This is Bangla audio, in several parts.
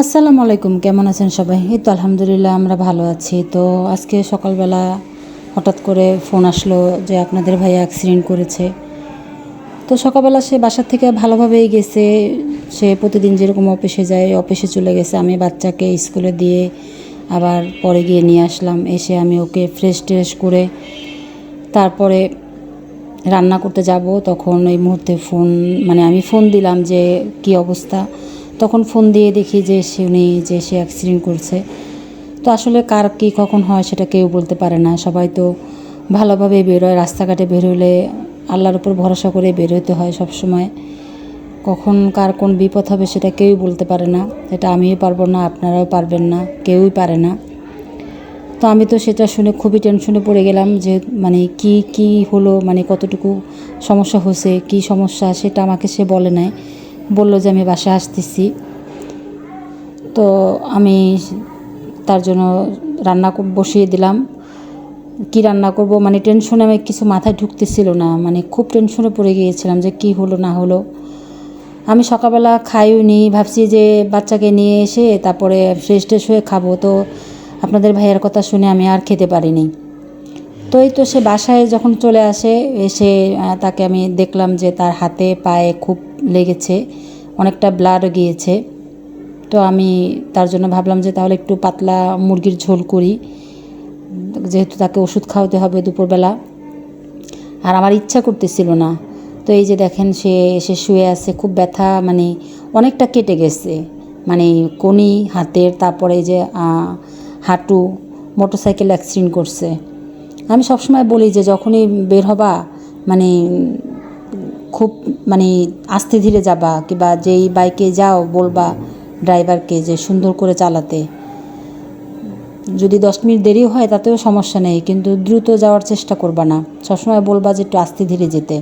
আসসালামু আলাইকুম, কেমন আছেন সবাই? এই তো আলহামদুলিল্লাহ, আমরা ভালো আছি। তো আজকে সকালবেলা হঠাৎ করে ফোন আসলো যে আপনাদের ভাই অ্যাক্সিডেন্ট করেছে। তো সকালবেলা সে বাসার থেকে ভালোভাবেই গেছে। সে প্রতিদিন যেরকম অফিসে যায়, অফিসে চলে গেছে। আমি বাচ্চাকে স্কুলে দিয়ে আবার পরে গিয়ে নিয়ে আসলাম। এসে আমি ওকে ফ্রেশ ট্রেশ করে তারপরে রান্না করতে যাব। তখন এই মুহূর্তে ফোন মানে আমি ফোন দিলাম যে, কি অবস্থা? তখন ফোন দিয়ে দেখি যে সে উনি, যে সে অ্যাক্সিডেন্ট করছে। তো আসলে কার কী কখন হয় সেটা কেউ বলতে পারে না। সবাই তো ভালোভাবে বেরোয় রাস্তাঘাটে বেরোলে আল্লাহর উপর ভরসা করে বেরোতে হয় সব সময় কখন কার কোন বিপদ হবে সেটা কেউই বলতে পারে না। এটা আমিও পারব না, আপনারাও পারবেন না, কেউই পারে না। তো আমি তো সেটা শুনে খুবই টেনশনে পড়ে গেলাম যে মানে কি কি হলো মানে কতটুকু সমস্যা হয়েছে, কি সমস্যা সেটা আমাকে সে বলে নাই। বলল যে আমি বাসায় আসতেছি। তো আমি তার জন্য রান্না বসিয়ে দিলাম। কি রান্না করব? মানে টেনশনে আমি কিছু মাথায় ঢুকতেছিল না। মানে খুব টেনশনে পড়ে গিয়েছিলাম যে কি হলো, না হলো। আমি সকালবেলা খাইও নি ভাবছি যে বাচ্চাকে নিয়ে এসে তারপরে ফ্রেশ ট্রেশ হয়ে খাব। তো আপনাদের ভাইয়ের কথা শুনে আমি আর খেতে পারিনি। তো এই তো সে বাসায় যখন চলে আসে, এসে তাকে আমি দেখলাম যে তার হাতে, পায়ে খুব লেগেছে, অনেকটা ব্লাডও গিয়েছে। তো আমি তার জন্য ভাবলাম যে তাহলে একটু পাতলা মুরগির ঝোল করি। যেহেতু তাকে ওষুধ খাওয়াতে হবে দুপুরবেলা। আর আমার ইচ্ছা করতেছিল না। তো এই যে দেখেন, সে এসে শুয়ে আছে, খুব ব্যথা মানে অনেকটা কেটে গেছে। মানে কোনি, হাতের, তারপরে যে হাঁটু, মোটরসাইকেল অ্যাক্সিডেন্ট করছে। আমি সবসময় বলি যে যখনই বের হবা মানে খুব মানে আস্তে ধীরে যাবা, কিংবা যেই বাইকে যাও বলবা ড্রাইভারকে যে সুন্দর করে চালাতে। যদি দশ মিনিট দেরি হয় তাতেও সমস্যা নেই, কিন্তু দ্রুত যাওয়ার চেষ্টা করবা না। সবসময় বলবা যে একটু আস্তে ধীরে যেতে।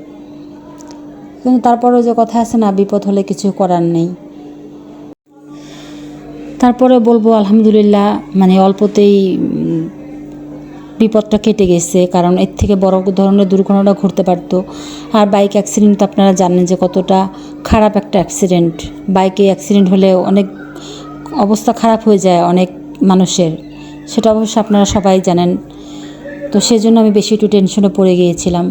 কিন্তু তারপরেও যে কথা আছে না, বিপদ হলে কিছু করার নেই। তারপরে বলব আলহামদুলিল্লাহ মানে অল্পতেই বিপদটা কেটে গেছে, কারণ এর থেকে বড় ধরনের দুর্ঘটনা ঘটতে পারতো। আর বাইক অ্যাক্সিডেন্ট তো আপনারা জানেন যে কতটা খারাপ একটা অ্যাক্সিডেন্ট বাইকে অ্যাক্সিডেন্ট হলে অনেক অবস্থা খারাপ হয়ে যায় অনেক মানুষের। সেটা অবশ্য আপনারা সবাই জানেন। তো সেজন্য আমি বেশি একটু টেনশনে পড়ে গিয়েছিলাম।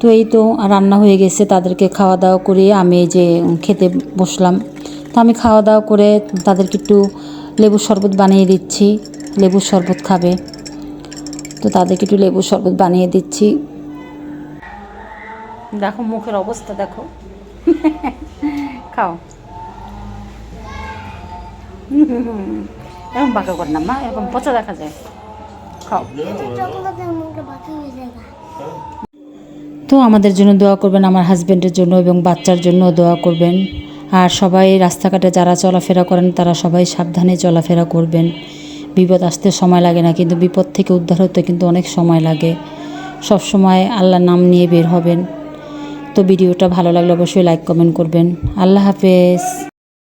তো এই তো রান্না হয়ে গেছে, তাদেরকে খাওয়া দাওয়া করে আমি যে খেতে বসলাম। তো আমি খাওয়া দাওয়া করে তাদেরকে একটু লেবুর শরবত বানিয়ে দিচ্ছি। লেবুর শরবত খাবে। তো তাদেরকে একটু লেবুর শরবত বানিয়ে দিচ্ছি। দেখো মুখের অবস্থা দেখো। খাও। এরকম বাঁকা কর না মা এরকম পচা দেখা যায়। খাও। তো আমাদের জন্য দোয়া করবেন আমার হাজব্যান্ডের জন্য এবং বাচ্চার জন্য দোয়া করবেন। আর সবাই রাস্তাঘাটে যারা চলাফেরা করেন তারা সবাই সাবধানে চলাফেরা করবেন। বিপদ আসতে সময় লাগে না, কিন্তু বিপদ থেকে উদ্ধার হতে কিন্তু অনেক সময় লাগে। সব সময় আল্লাহ নাম নিয়ে বের হবেন। তো ভিডিওটা ভালো লাগলে অবশ্যই লাইক কমেন্ট করবেন। আল্লাহ হাফেজ।